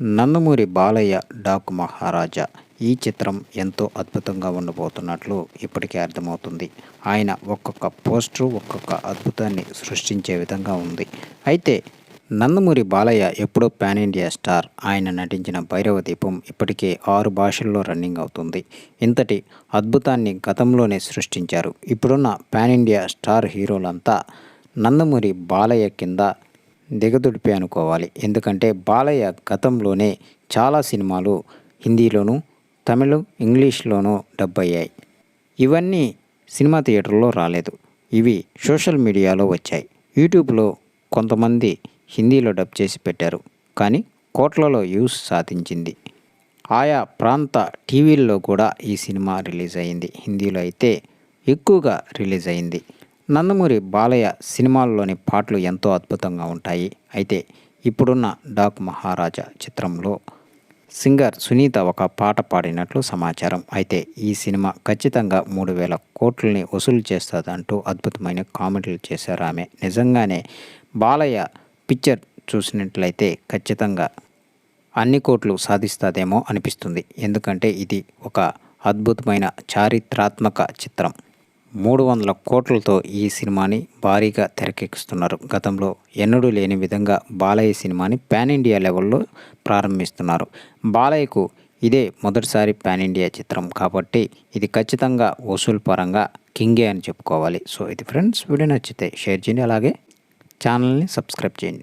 Nandamuri Balayya dock మహారాజా ఈ చిత్రం ఎంతో అద్భుతంగా ఉండబోతున్నట్లు ఇప్పటికే అర్థమవుతుంది. ఆయన ఒక్కొక్క పోస్టర్ ఒక్కొక్క అద్భుతాన్ని సృష్టించే విధంగా ఉంది. అయితే నందమూరి బాలయ్య ఎప్పుడో పాన్ ఇండియా స్టార్. ఆయన నటించిన భైరవ దీపం ఇప్పటికే ఆరు భాషల్లో రన్నింగ్ అవుతుంది. ఇంతటి అద్భుతాన్ని గతంలోనే సృష్టించారు. ఇప్పుడున్న పాన్ ఇండియా స్టార్ హీరోలంతా నందమూరి బాలయ్య కింద దిగదుడిపి అనుకోవాలి. ఎందుకంటే బాలయ్య గతంలోనే చాలా సినిమాలు హిందీలోను తమిళ ఇంగ్లీష్లోనూ డబ్ అయ్యాయి ఇవన్నీ సినిమా థియేటర్లో రాలేదు. ఇవి సోషల్ మీడియాలో వచ్చాయి. యూట్యూబ్లో కొంతమంది హిందీలో డబ్ చేసి పెట్టారు. కానీ కోట్లలో యూస్ సాధించింది. ఆయా ప్రాంత టీవీల్లో కూడా ఈ సినిమా రిలీజ్ అయింది. హిందీలో అయితే ఎక్కువగా రిలీజ్ అయింది. నందమూరి బాలయ్య సినిమాల్లోని పాటలు ఎంతో అద్భుతంగా ఉంటాయి. అయితే ఇప్పుడున్న డాక్ మహారాజా చిత్రంలో సింగర్ సునీత ఒక పాట పాడినట్లు సమాచారం. అయితే ఈ సినిమా ఖచ్చితంగా మూడు వేల కోట్లని వసూలు చేస్తుందంటూ అద్భుతమైన కామెంట్లు చేశారు ఆమె. నిజంగానే బాలయ్య పిక్చర్ చూసినట్లయితే ఖచ్చితంగా అన్ని కోట్లు సాధిస్తుందేమో అనిపిస్తుంది. ఎందుకంటే ఇది ఒక అద్భుతమైన చారిత్రాత్మక చిత్రం. మూడు వందల కోట్లతో ఈ సినిమాని భారీగా తెరకెక్కిస్తున్నారు. గతంలో ఎన్నడూ లేని విధంగా బాలయ్య సినిమాని పాన్ ఇండియా లెవెల్లో ప్రారంభిస్తున్నారు. బాలయ్యకు ఇదే మొదటిసారి పాన్ ఇండియా చిత్రం కాబట్టి ఇది ఖచ్చితంగా వసూలు పరంగా కింగే అని చెప్పుకోవాలి. సో ఇది ఫ్రెండ్స్ వీడియో నచ్చితే షేర్ చేయండి. అలాగే ఛానల్ని సబ్స్క్రైబ్ చేయండి.